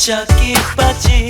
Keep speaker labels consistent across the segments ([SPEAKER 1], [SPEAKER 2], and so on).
[SPEAKER 1] 반짝이 바지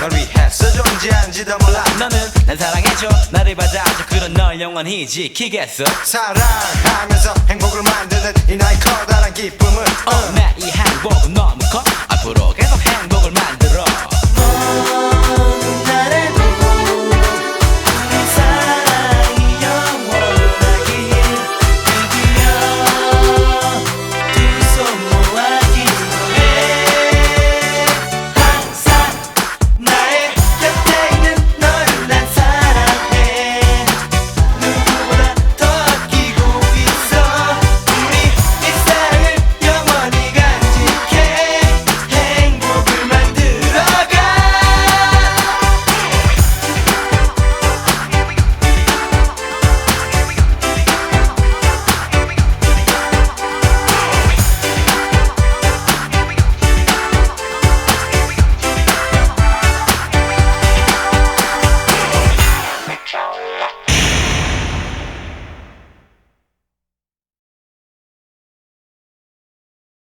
[SPEAKER 2] 널 위해 서존재한지도 몰라.
[SPEAKER 1] 너는 날 사랑해줘. 나를 받아줘 그런 널 영원히 지키겠어.
[SPEAKER 2] 사랑하면서 행복을 만드는 이 나의 커다란 기쁨을.
[SPEAKER 1] 어, 어. 내이 행복은 너무 커.